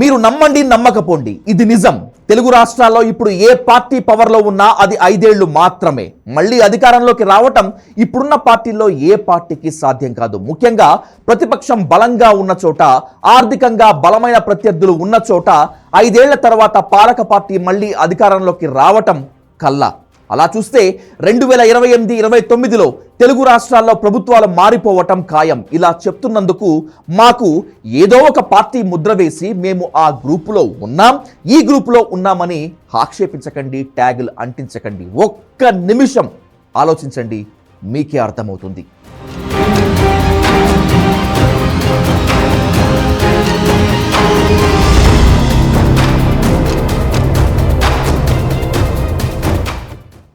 మీరు నమ్మండి నమ్మకపోండి. ఇది నిజం. తెలుగు రాష్ట్రాల్లో ఇప్పుడు ఏ పార్టీ పవర్లో ఉన్నా అది ఐదేళ్ళు మాత్రమే. మళ్ళీ అధికారంలోకి రావటం ఇప్పుడున్న పార్టీల్లో ఏ పార్టీకి సాధ్యం కాదు. ముఖ్యంగా ప్రతిపక్షం బలంగా ఉన్న చోట ఆర్థికంగా బలమైన ప్రత్యర్థులు ఉన్న చోట ఐదేళ్ళ తర్వాత పాలక పార్టీ మళ్ళీ అధికారంలోకి రావటం కల్లా. అలా చూస్తే రెండు వేల ఇరవై ఎనిమిది ఇరవై తొమ్మిదిలో తెలుగు రాష్ట్రాల్లో ప్రభుత్వాలు మారిపోవటం ఖాయం. ఇలా చెప్తున్నందుకు మాకు ఏదో ఒక పార్టీ ముద్ర వేసి మేము ఆ గ్రూపులో ఉన్నాం. ఈ గ్రూపులో ఉన్నామని ఆక్షేపించకండి ట్యాగులు అంటించకండి. ఒక్క నిమిషం ఆలోచించండి మీకే అర్థమవుతుంది.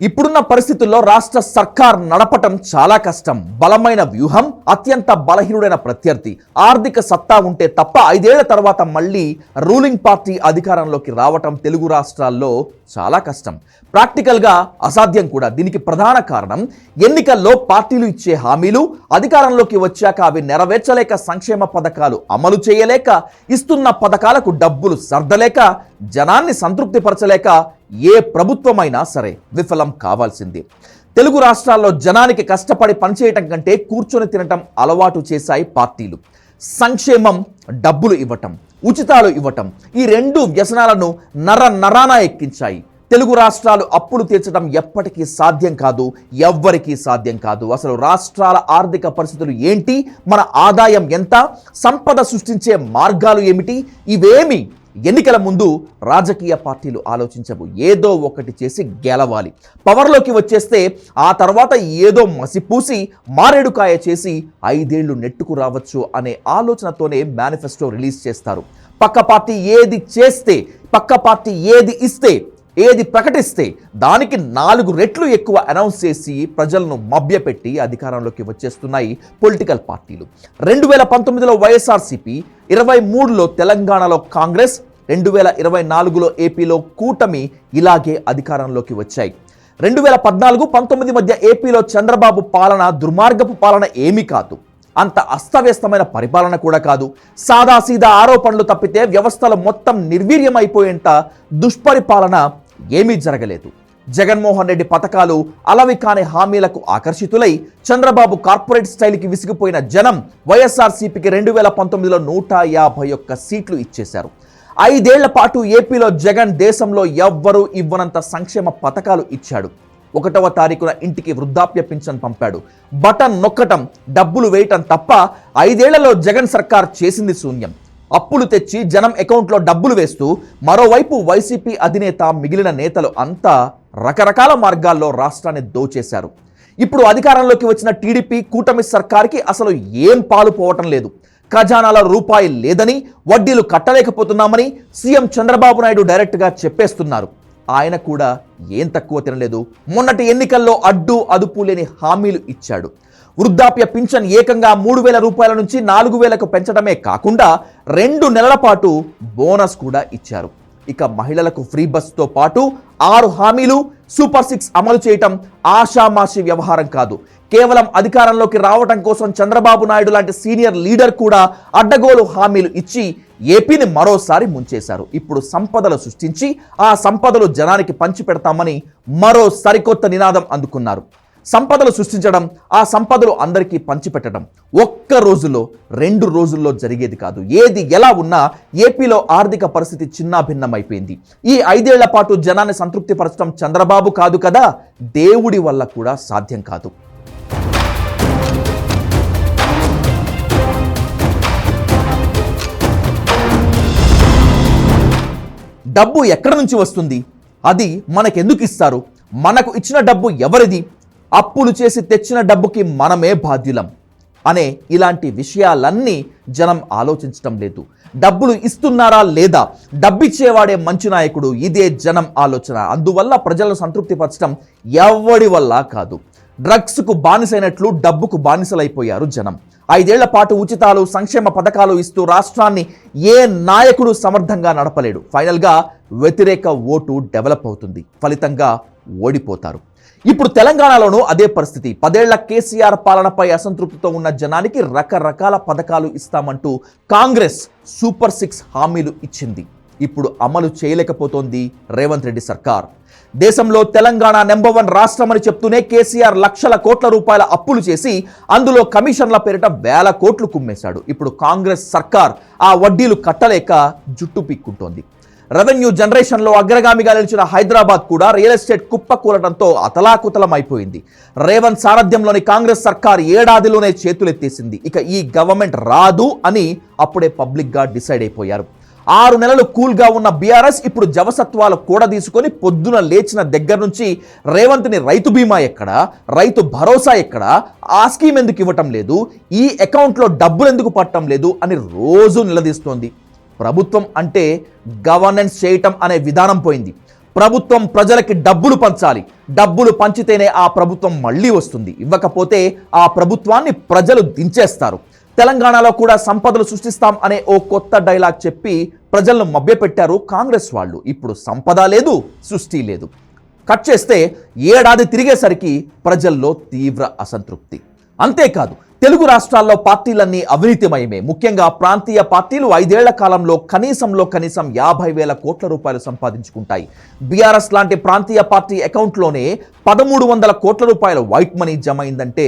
ఇప్పుడున్న పరిస్థితుల్లో రాష్ట్ర సర్కార్ నడపటం చాలా కష్టం. బలమైన వ్యూహం అత్యంత బలహీనుడైన ప్రత్యర్థి. ఆర్థిక సత్తా ఉంటే తప్ప ఐదేళ్ళ తర్వాత మళ్ళీ రూలింగ్ పార్టీ అధికారంలోకి రావటం తెలుగు రాష్ట్రాల్లో చాలా కష్టం. ప్రాక్టికల్గా అసాధ్యం కూడా. దీనికి ప్రధాన కారణం ఎన్నికల్లో పార్టీలు ఇచ్చే హామీలు అధికారంలోకి వచ్చాక అవి నెరవేర్చలేక సంక్షేమ పథకాలు అమలు చేయలేక ఇస్తున్న పథకాలకు డబ్బులు సర్దలేక జనాన్ని సంతృప్తిపరచలేక ఏ ప్రభుత్వమైనా సరే విఫలం కావాల్సిందే. తెలుగు రాష్ట్రాల్లో జనానికి కష్టపడి పనిచేయటం కంటే కూర్చొని తినటం అలవాటు చేశాయి పార్టీలు. సంక్షేమం డబ్బులు ఇవ్వటం ఉచితాలు ఇవ్వటం ఈ రెండు వ్యసనాలను నర నరాన ఎక్కించాయి. తెలుగు రాష్ట్రాలు అప్పులు తీర్చడం ఎప్పటికీ సాధ్యం కాదు ఎవ్వరికీ సాధ్యం కాదు. అసలు రాష్ట్రాల ఆర్థిక పరిస్థితులు ఏంటి మన ఆదాయం ఎంత సంపద సృష్టించే మార్గాలు ఏమిటి ఇవేమి ఎన్నికల ముందు రాజకీయ పార్టీలు ఆలోచించవు. ఏదో ఒకటి చేసి గెలవాలి. పవర్లోకి వచ్చేస్తే ఆ తర్వాత ఏదో మసిపూసి మారేడుకాయ చేసి ఐదేళ్ళు నెట్టుకు రావచ్చు అనే ఆలోచనతోనే మేనిఫెస్టో రిలీజ్ చేస్తారు. పక్క పార్టీ ఏది చేస్తే పక్క పార్టీ ఏది ఇస్తే ఏది ప్రకటిస్తే దానికి నాలుగు రెట్లు ఎక్కువ అనౌన్స్ చేసి ప్రజలను మభ్యపెట్టి అధికారంలోకి వచ్చేస్తున్నాయి పొలిటికల్ పార్టీలు. రెండు వేల పంతొమ్మిదిలో వైఎస్ఆర్సీపీ ఇరవై మూడులో తెలంగాణలో కాంగ్రెస్ రెండు వేల ఇరవై నాలుగులో ఏపీలో కూటమి ఇలాగే అధికారంలోకి వచ్చాయి. రెండు వేల పద్నాలుగు పంతొమ్మిది మధ్య ఏపీలో చంద్రబాబు పాలన దుర్మార్గపు పాలన ఏమీ కాదు. అంత అస్తవ్యస్తమైన పరిపాలన కూడా కాదు. సాదాసీదా ఆరోపణలు తప్పితే వ్యవస్థలు మొత్తం నిర్వీర్యమైపోయేంత దుష్పరిపాలన ఏమీ జరగలేదు. జగన్మోహన్ రెడ్డి పథకాలు అలవి కాని హామీలకు ఆకర్షితులై చంద్రబాబు కార్పొరేట్ స్టైల్కి విసిగిపోయిన జనం వైఎస్ఆర్సీపీకి రెండు వేల పంతొమ్మిదిలో నూట యాభై ఒక్క సీట్లు ఇచ్చేశారు. ఐదేళ్ళ పాటు ఏపీలో జగన్ దేశంలో ఎవ్వరూ ఇవ్వనంత సంక్షేమ పథకాలు ఇచ్చాడు. ఒకటవ తారీఖున ఇంటికి వృద్ధాప్య పింఛన్ పంపాడు. బటన్ నొక్కటం డబ్బులు వేయటం తప్ప ఐదేళ్ళలో జగన్ సర్కార్ చేసింది శూన్యం. అప్పులు తెచ్చి జనం అకౌంట్లో డబ్బులు వేస్తూ మరోవైపు వైసీపీ అధినేత మిగిలిన నేతలు అంతా రకరకాల మార్గాల్లో రాష్ట్రాన్ని దోచేశారు. ఇప్పుడు అధికారంలోకి వచ్చిన టీడీపీ కూటమి సర్కార్కి అసలు ఏం పాలు పోవటం లేదు. ఖజానాల రూపాయి లేదని వడ్డీలు కట్టలేకపోతున్నామని సీఎం చంద్రబాబు నాయుడు డైరెక్ట్గా చెప్పేస్తున్నారు. ఆయన కూడా ఏం తక్కువ తినలేదు. మొన్నటి ఎన్నికల్లో అడ్డు అదుపు లేని హామీలు ఇచ్చాడు. వృద్ధాప్య పింఛన్ ఏకంగా మూడు వేల రూపాయల నుంచి నాలుగు వేలకు పెంచడమే కాకుండా రెండు నెలల పాటు బోనస్ కూడా ఇచ్చారు. ఇక మహిళలకు ఫ్రీ బస్సుతో పాటు ఆరు హామీలు సూపర్ సిక్స్ అమలు చేయటం ఆషామాషి వ్యవహారం కాదు. కేవలం అధికారంలోకి రావటం కోసం చంద్రబాబు నాయుడు లాంటి సీనియర్ లీడర్ కూడా అడ్డగోలు హామీలు ఇచ్చి ఏపీని మరోసారి ముంచేశారు. ఇప్పుడు సంపదలు సృష్టించి ఆ సంపదలు జనానికి పంచిపెడతామని మరో సరికొత్త నినాదం అందుకున్నారు. సంపదలు సృష్టించడం ఆ సంపదలు అందరికీ పంచిపెట్టడం. ఒక్క రోజులో రెండు రోజుల్లో జరిగేది కాదు. ఏది ఎలా ఉన్నా ఏపీలో ఆర్థిక పరిస్థితి చిన్నాభిన్నమైపోయింది. ఈ ఐదేళ్ళ పాటు జనాన్ని సంతృప్తిపరచడం చంద్రబాబు కాదు కదా దేవుడి వల్ల కూడా సాధ్యం కాదు. డబ్బు ఎక్కడి నుంచి వస్తుంది? అది మనకెందుకు ఇస్తారు? మనకు ఇచ్చిన డబ్బు ఎవరిది? అప్పులు చేసి తెచ్చిన డబ్బుకి మనమే బాధ్యులం అనే ఇలాంటి విషయాలన్నీ జనం ఆలోచించటం లేదు. డబ్బులు ఇస్తున్నారా లేదా? డబ్బిచ్చేవాడే మంచి నాయకుడు. ఇదే జనం ఆలోచన. అందువల్ల ప్రజలను సంతృప్తిపరచడం ఎవడి వల్ల కాదు. డ్రగ్స్కు బానిసైనట్లు డబ్బుకు బానిసలైపోయారు జనం. ఐదేళ్ళ పాటు ఉచితాలు సంక్షేమ పథకాలు ఇస్తూ రాష్ట్రాన్ని ఏ నాయకుడు సమర్థంగా నడపలేడు. ఫైనల్గా వ్యతిరేక ఓటు డెవలప్ అవుతుంది. ఫలితంగా ఓడిపోతారు. ఇప్పుడు తెలంగాణలోనూ అదే పరిస్థితి. పదేళ్ళ కేసీఆర్ పాలనపై అసంతృప్తితో ఉన్న జనానికి రకరకాల పథకాలు ఇస్తామంటూ కాంగ్రెస్ సూపర్ సిక్స్ హామీలు ఇచ్చింది. ఇప్పుడు అమలు చేయలేకపోతోంది రేవంత్ రెడ్డి సర్కార్. దేశంలో తెలంగాణ నెంబర్ వన్ రాష్ట్రమని చెప్తూనే కేసీఆర్ లక్షల కోట్ల రూపాయల అప్పులు చేసి అందులో కమిషన్ల పేరిట వేల కోట్లు కుమ్మేశాడు. ఇప్పుడు కాంగ్రెస్ సర్కార్ ఆ వడ్డీలు కట్టలేక జుట్టు పీక్కుంటోంది. రెవెన్యూ జనరేషన్లో అగ్రగామిగా నిలిచిన హైదరాబాద్ కూడా రియల్ ఎస్టేట్ కుప్పకూలడంతో అతలాకుతలం అయిపోయింది రేవంత్ సారథ్యంలోని కాంగ్రెస్ సర్కార్ ఏడాదిలోనే చేతులెత్తేసింది. ఇక ఈ గవర్నమెంట్ రాదు అని అప్పుడే పబ్లిక్గా డిసైడ్ అయిపోయారు. ఆరు నెలలు కూల్గా ఉన్న బీఆర్ఎస్ ఇప్పుడు జవసత్వాలు కూడా తీసుకొని పొద్దున లేచిన దగ్గర నుంచి రేవంత్ని రైతు బీమా ఎక్కడ రైతు భరోసా ఎక్కడ ఆ స్కీమ్ ఎందుకు ఇవ్వటం లేదు ఈ అకౌంట్లో డబ్బులు ఎందుకు పట్టడం లేదు అని రోజు నిలదీస్తోంది. ప్రభుత్వం అంటే గవర్నెన్స్ చేయటం అనే విధానం పోయింది. ప్రభుత్వం ప్రజలకి డబ్బులు పంచాలి. డబ్బులు పంచితేనే ఆ ప్రభుత్వం మళ్ళీ వస్తుంది. ఇవ్వకపోతే ఆ ప్రభుత్వాన్ని ప్రజలు దించేస్తారు. తెలంగాణలో కూడా సంపదలు సృష్టిస్తాం అనే ఓ కొత్త డైలాగ్ చెప్పి ప్రజలను మభ్యపెట్టారు కాంగ్రెస్ వాళ్ళు. ఇప్పుడు సంపద లేదు సృష్టి లేదు. కట్ చేస్తే ఏడాది తిరిగేసరికి ప్రజల్లో తీవ్ర అసంతృప్తి. అంతేకాదు తెలుగు రాష్ట్రాల్లో పార్టీలన్నీ అవినీతిమయమే. ముఖ్యంగా ప్రాంతీయ పార్టీలు ఐదేళ్ళ కాలంలో కనీసంలో కనీసం యాభై వేల కోట్ల రూపాయలు సంపాదించుకుంటాయి. బీఆర్ఎస్ లాంటి ప్రాంతీయ పార్టీ అకౌంట్లోనే పదమూడు వందల కోట్ల రూపాయల వైట్ మనీ జమ అయిందంటే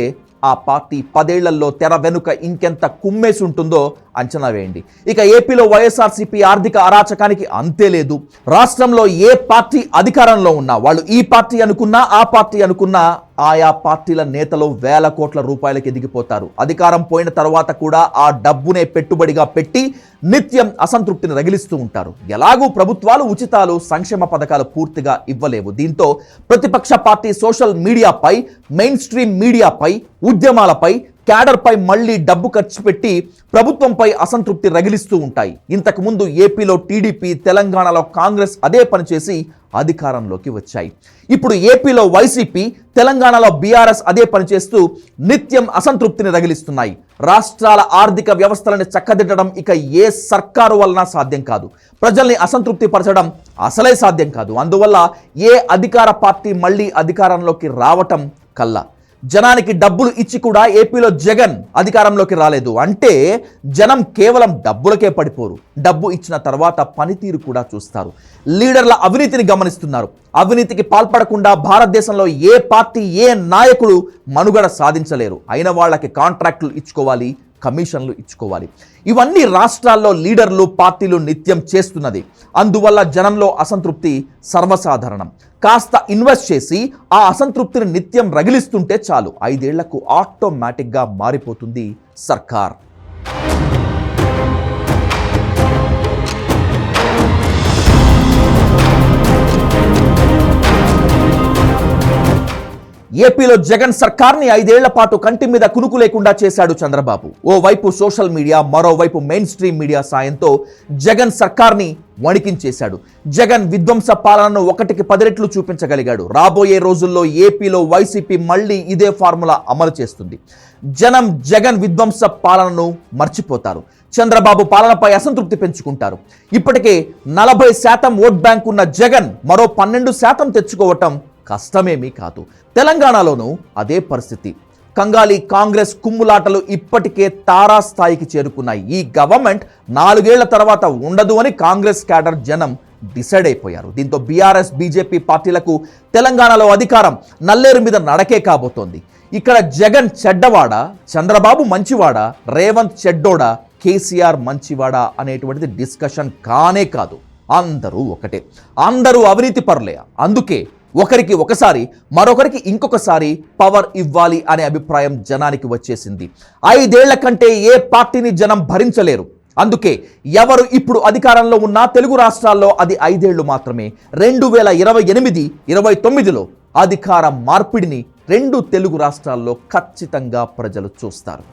ఆ పార్టీ పదేళ్ళలో తెర వెనుక ఇంకెంత కుమ్మేసి ఉంటుందో అంచనా వేయండి. ఇక ఏపీలో వైఎస్ఆర్సీపీ ఆర్థిక అరాచకానికి అంతే లేదు. రాష్ట్రంలో ఏ పార్టీ అధికారంలో ఉన్నా వాళ్ళు ఈ పార్టీ అనుకున్నా ఆ పార్టీ అనుకున్నా ఆయా పార్టీల నేతలు వేల కోట్ల రూపాయలకు ఎదిగిపోతారు. అధికారం పోయిన తర్వాత కూడా ఆ డబ్బునే పెట్టుబడిగా పెట్టి నిత్యం అసంతృప్తిని రగిలిస్తూ ఉంటారు. ఎలాగూ ప్రభుత్వాలు ఉచితాలు సంక్షేమ పథకాలు పూర్తిగా ఇవ్వలేవు. దీంతో ప్రతిపక్ష పార్టీ సోషల్ మీడియాపై మెయిన్ స్ట్రీమ్ మీడియాపై ఉద్యమాలపై క్యాడర్పై మళ్ళీ డబ్బు ఖర్చు పెట్టి ప్రభుత్వంపై అసంతృప్తి రగిలిస్తూ ఉంటాయి. ఇంతకుముందు ఏపీలో టీడీపీ తెలంగాణలో కాంగ్రెస్ అదే పనిచేసి అధికారంలోకి వచ్చాయి. ఇప్పుడు ఏపీలో వైసీపీ తెలంగాణలో బీఆర్ఎస్ అదే పనిచేస్తూ నిత్యం అసంతృప్తిని రగిలిస్తున్నాయి. రాష్ట్రాల ఆర్థిక వ్యవస్థలను చక్కదిద్దడం ఇక ఏ సర్కారు వలన సాధ్యం కాదు. ప్రజల్ని అసంతృప్తి పరచడం అసలే సాధ్యం కాదు. అందువల్ల ఏ అధికార పార్టీ మళ్ళీ అధికారంలోకి రావటం కల్లా. జనానికి డబ్బులు ఇచ్చి కూడా ఏపీలో జగన్ అధికారంలోకి రాలేదు. అంటే జనం కేవలం డబ్బులకే పడిపోరు. డబ్బు ఇచ్చిన తర్వాత పనితీరు కూడా చూస్తారు. లీడర్ల అవినీతిని గమనిస్తున్నారు. అవినీతికి పాల్పడకుండా భారతదేశంలో ఏ పార్టీ ఏ నాయకుడు మనుగడ సాధించలేరు. అయిన వాళ్ళకి కాంట్రాక్టులు ఇచ్చుకోవాలి కమిషన్లు ఇచ్చుకోవాలి. ఇవన్నీ రాష్ట్రాల్లో లీడర్లు పార్టీలు నిత్యం చేస్తున్నది. అందువల్ల జనంలో అసంతృప్తి సర్వసాధారణం. కాస్త ఇన్వెస్ట్ చేసి ఆ అసంతృప్తిని నిత్యం రగిలిస్తుంటే చాలు. ఐదేళ్ళకు ఆటోమేటిక్గా మారిపోతుంది సర్కార్. ఏపీలో జగన్ సర్కార్ని ఐదేళ్ళ పాటు కంటి మీద కునుకు లేకుండా చేశాడు చంద్రబాబు. ఓవైపు సోషల్ మీడియా మరోవైపు మెయిన్ స్ట్రీమ్ మీడియా సాయంతో జగన్ సర్కార్ని వణికించేశాడు. జగన్ విధ్వంస పాలనను ఒకటికి పది రెట్లు చూపించగలిగాడు. రాబోయే రోజుల్లో ఏపీలో వైసీపీ మళ్ళీ ఇదే ఫార్ములా అమలు చేస్తుంది. జనం జగన్ విధ్వంస పాలనను మర్చిపోతారు. చంద్రబాబు పాలనపై అసంతృప్తి పెంచుకుంటారు. ఇప్పటికే నలభై శాతం ఓట్ బ్యాంక్ ఉన్న జగన్ మరో పన్నెండు శాతం తెచ్చుకోవటం కష్టమేమీ కాదు. తెలంగాణలోనూ అదే పరిస్థితి. కంగాలి కాంగ్రెస్ కుమ్ములాటలు ఇప్పటికే తారాస్థాయికి చేరుకున్నాయి ఈ గవర్నమెంట్ నాలుగేళ్ళ తర్వాత ఉండదు అని కాంగ్రెస్ క్యాడర్ జనం డిసైడ్ అయిపోయారు. దీంతో బీఆర్ఎస్ బీజేపీ పార్టీలకు తెలంగాణలో అధికారం నల్లేరు మీద నడకే కాబోతోంది. ఇక్కడ జగన్ చెడ్డవాడ చంద్రబాబు మంచివాడ రేవంత్ చెడ్డోడా కేసీఆర్ మంచివాడ అనేటువంటిది డిస్కషన్ కానే కాదు. అందరూ ఒకటే. అందరూ అవినీతి పరులే. అందుకే ఒకరికి ఒకసారి మరొకరికి ఇంకొకసారి పవర్ ఇవ్వాలి అనే అభిప్రాయం జనానికి వచ్చేసింది. ఐదేళ్ళ కంటే ఏ పార్టీని జనం భరించలేరు. అందుకే ఎవరు ఇప్పుడు అధికారంలో ఉన్నా తెలుగు రాష్ట్రాల్లో అది ఐదేళ్ళు మాత్రమే. రెండు వేల ఇరవై ఎనిమిది ఇరవై తొమ్మిదిలో అధికార మార్పిడిని రెండు తెలుగు రాష్ట్రాల్లో ఖచ్చితంగా ప్రజలు చూస్తారు.